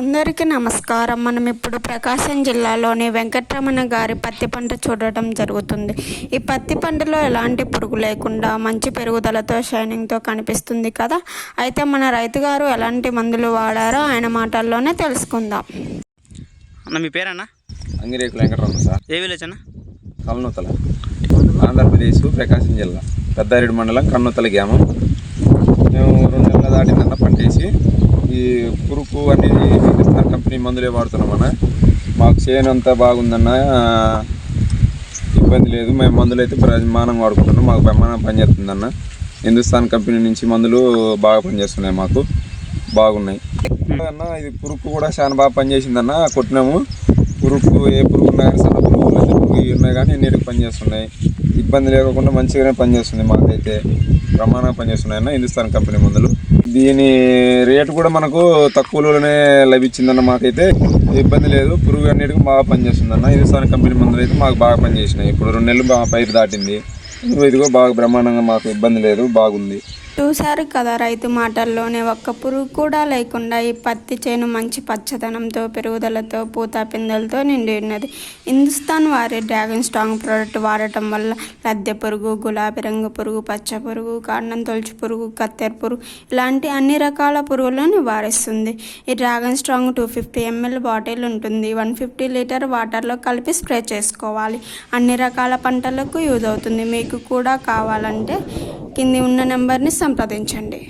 అందరికీ నమస్కారం. మనం ఇప్పుడు ప్రకాశం జిల్లాలోని వెంకటరమణ గారి పత్తి పంట చూడటం జరుగుతుంది. ఈ పత్తి పంటలో ఎలాంటి పురుగు లేకుండా మంచి పెరుగుదలతో షైనింగ్తో కనిపిస్తుంది కదా? అయితే మన రైతు గారు ఎలాంటి మందులు వాడారో ఆయన మాటల్లోనే తెలుసుకుందాం. అన్న మీ పేరన్నా? అంగిరేకుల వెంకటరమణ సార్. ఏ విలేజ్ అన్న? కల్నూతల ఆంధ్రప్రదేశ్ ప్రకాశం జిల్లా. పెద్దారెడ్డి మండలం కన్నూతల గ్రామం. మేము రెండు నెలల దాటిందన్న పంటేసి ఈ పురుకు అనేది మందులే వాడుతున్నామన్న మాకు చేను అంతా బాగుందన్న. ఇబ్బంది లేదు. మేము మందులు అయితే ప్రమాణం వాడుకుంటున్నాం. మాకు ప్రమాణం పనిచేస్తుందన్న హిందుస్థాన్ కంపెనీ నుంచి మందులు బాగా పనిచేస్తున్నాయి మాకు. బాగున్నాయి. అన్న ఇది పురుకు కూడా చాలా బాగా పనిచేసిందన్న. కొట్టినాము. పురుకు ఏ పురుగు ఉన్నా కానీ సన్న పురుగు పురుగు ఇవి ఉన్నాయి కానీ నీటికి పనిచేస్తున్నాయి. ఇబ్బంది లేకుండా మంచిగానే పనిచేస్తుంది మాకైతే. ప్రమాణంగా పనిచేస్తున్నాయి అన్న హిందుస్థాన్ కంపెనీ మందులు. దీని రేటు కూడా మనకు తక్కువలోనే లభించిందన్న మాకైతే ఇబ్బంది లేదు. పురుగు అన్నిటికీ బాగా పనిచేస్తుందన్న. హిందుస్థాన్ కంపెనీ మందులు అయితే మాకు బాగా పనిచేసినాయి. ఇప్పుడు రెండు నెలలు బాగా పైరు దాటింది. ఇదిగో బాగా బ్రహ్మాండంగా మాకు ఇబ్బంది లేదు. బాగుంది. చూశారు కదా రైతు మాటల్లోనే. ఒక్క పురుగు కూడా లేకుండా ఈ పత్తి చేను మంచి పచ్చదనంతో పెరుగుదలతో పూత పిందెలతో నిండి ఉన్నది. హిందుస్థాన్ వారి డ్రాగన్ స్ట్రాంగ్ ప్రోడక్ట్ వాడటం వల్ల లద్దె పురుగు గులాబీ రంగు పురుగు పచ్చ పురుగు కాండం తొలచు పురుగు కత్తెర పురుగు ఇలాంటి అన్ని రకాల పురుగులను నివారిస్తుంది ఈ Dragon strong two fifty M L bottle ఉంటుంది. వన్ ఫిఫ్టీ లీటర్ వాటర్లో కలిపి స్ప్రే చేసుకోవాలి. అన్ని రకాల పంటలకు యూజ్ అవుతుంది. మీకు కూడా కావాలంటే కింది ఉన్న నెంబర్ని సంప్రదించండి.